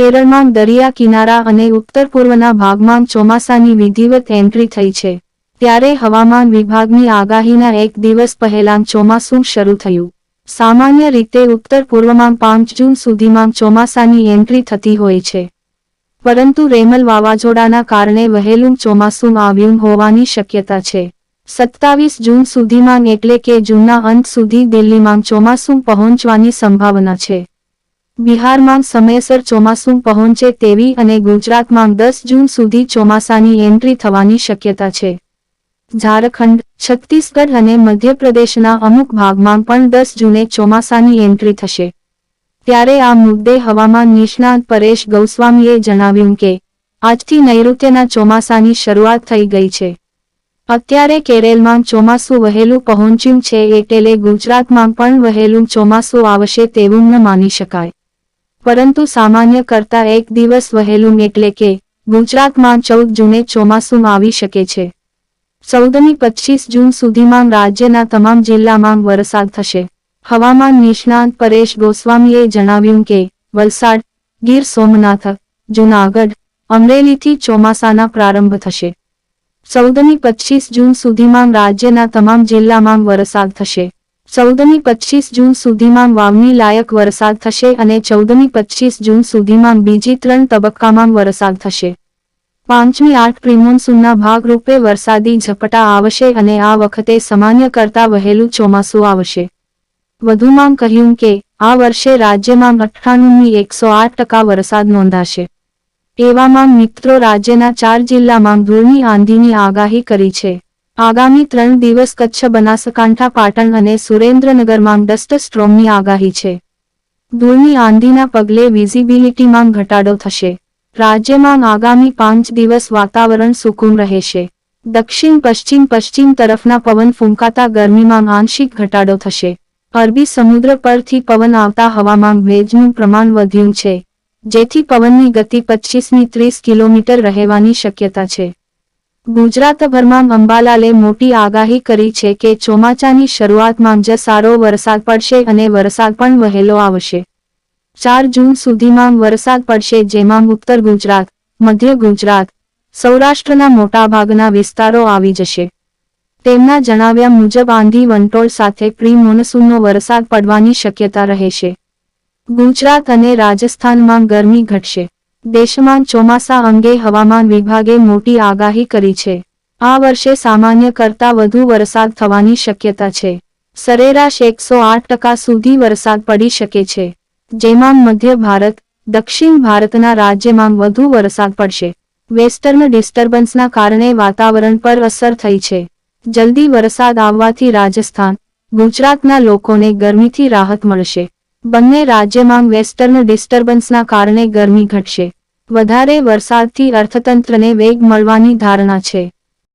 કેરળમાં દરિયા કિનારા અને ઉત્તર પૂર્વના ભાગમાં ચોમાસાની વિધિવત એન્ટ્રી થઈ છે. ત્યારે હવામાન વિભાગની આગાહીના એક દિવસ પહેલાં ચોમાસું શરૂ થયું. સામાન્ય રીતે ઉત્તર પૂર્વમાં પાંચ જૂન સુધીમાં ચોમાસાની એન્ટ્રી થતી હોય છે. પરંતુ રેમલ વાવાઝોડાના કારણે વહેલું ચોમાસું આવ્યું હોવાની શક્યતા છે. સત્તાવીસ જૂન સુધીમાં એટલે કે જૂનના અંત સુધી દિલ્હીમાં ચોમાસું પહોંચવાની સંભાવના છે. બિહારમાં સમયસર ચોમાસું પહોંચે તેવી અને ગુજરાતમાં દસ જૂન સુધી ચોમાસાની એન્ટ્રી થવાની શક્યતા છે. ઝારખંડ, છત્તીસગઢ અને મધ્યપ્રદેશના અમુક ભાગમાં પણ દસ જૂને ચોમાસાની એન્ટ્રી થશે. ત્યારે આ મુદ્દે હવામાન નિષ્ણાત પરેશ ગૌસ્વામીએ જણાવ્યું કે, આજથી નૈઋત્યના ચોમાસાની શરૂઆત થઈ ગઈ છે. અત્યારે કેરળમાં ચોમાસું વહેલું પહોંચ્યું છે એટલે ગુજરાતમાં પણ વહેલું ચોમાસું આવશે તેવું ન માની શકાય. પરંતુ સામાન્ય કરતા એક દિવસ વહેલું એટલે કે ગુજરાતમાં ચૌદ જૂને ચોમાસું આવી શકે છે. ચૌદમી પચીસ જૂન સુધીમાં રાજ્યના તમામ જિલ્લામાં વરસાદ થશે. હવામાન નિષ્ણાંત પરેશ ગોસ્વામીએ જણાવ્યું કે વલસાડ, ગીર સોમનાથ, જૂનાગઢ, અમરેલીથી ચોમાસાના પ્રારંભ થશે. ચૌદમી પચીસ જૂન સુધીમાં રાજ્યના તમામ જિલ્લામાં વરસાદ થશે. ચૌદમી પચીસ જૂન સુધીમાં વાવણી લાયક વરસાદ થશે અને ચૌદમી પચીસ જૂન સુધીમાં બીજી ત્રણ તબક્કામાં વરસાદ થશે. પાંચમી આઠ પ્રિમોન્સૂનના ભાગરૂપે વરસાદી ઝપટા આવશે અને આ વખતે સામાન્ય કરતા વહેલું ચોમાસું આવશે. વધુમાં કહ્યું કે, આ વર્ષે રાજ્યમાં અઠ્ઠાણુંની એકસો આઠ ટકા વરસાદ નોંધાશે. એવામાં મિત્રો રાજ્યના ચાર જિલ્લામાં ધૂળની આંધીની આગાહી કરી છે. આગામી ત્રણ દિવસ કચ્છ બનાસકાંઠા, પાટણ અને સુરેન્દ્રનગરમાં ડસ્ટ સ્ટ્રોમની આગાહી છે. ધૂળની આંધીના પગલે વિઝિબિલિટીમાં ઘટાડો થશે. રાજ્યમાં આગામી પાંચ દિવસ વાતાવરણ સુકૂન રહેશે. દક્ષિણ, પશ્ચિમ પશ્ચિમ તરફના પવન ફૂંકાતા ગરમીમાં આંશિક ઘટાડો થશે. અરબી સમુદ્ર પરથી પવન આવતા હવામાં ભેજનું પ્રમાણ વધ્યું છે, જેથી પવનની ગતિ પચીસની ત્રીસ કિલોમીટર રહેવાની શક્યતા છે. ગુજરાતભરમાં અંબાલાલે મોટી આગાહી કરી છે કે ચોમાસાની શરૂઆતમાં જ સારો વરસાદ પડશે અને વરસાદ પણ વહેલો આવશે. ચાર જૂન સુધીમાં વરસાદ પડશે જેમાં ઉત્તર ગુજરાત, મધ્ય ગુજરાત, સૌરાષ્ટ્રના મોટાભાગના વિસ્તારો આવી જશે. તેમના જણાવ્યા મુજબ આંધી વંટોળ સાથે પ્રી મોનસૂનનો વરસાદ પડવાની શક્યતા રહેશે. ગુજરાત અને રાજસ્થાનમાં ગરમી ઘટશે. દેશમાં ચોમાસા અંગે હવામાન વિભાગે મોટી આગાહી કરી છે. આ વર્ષે સામાન્ય કરતા વધુ વરસાદ થવાની શક્યતા છે. સરેરાશ એકસો આઠ ટકા સુધી વરસાદ પડી શકે છે. જેમાં મધ્ય ભારત, દક્ષિણ ભારતના રાજ્યમાં વધુ વરસાદ પડશે. વેસ્ટર્ન ડિસ્ટર્બન્સના કારણે વાતાવરણ પર અસર થઈ છે. જલ્દી વરસાદ આવવાથી રાજસ્થાન, ગુજરાતના લોકોને ગરમીથી રાહત મળશે. બંને રાજ્યમાં વેસ્ટર્ન ડિસ્ટર્બન્સના કારણે ગરમી ઘટશે. વધારે વરસાદથી અર્થતંત્રને વેગ મળવાની ધારણા છે.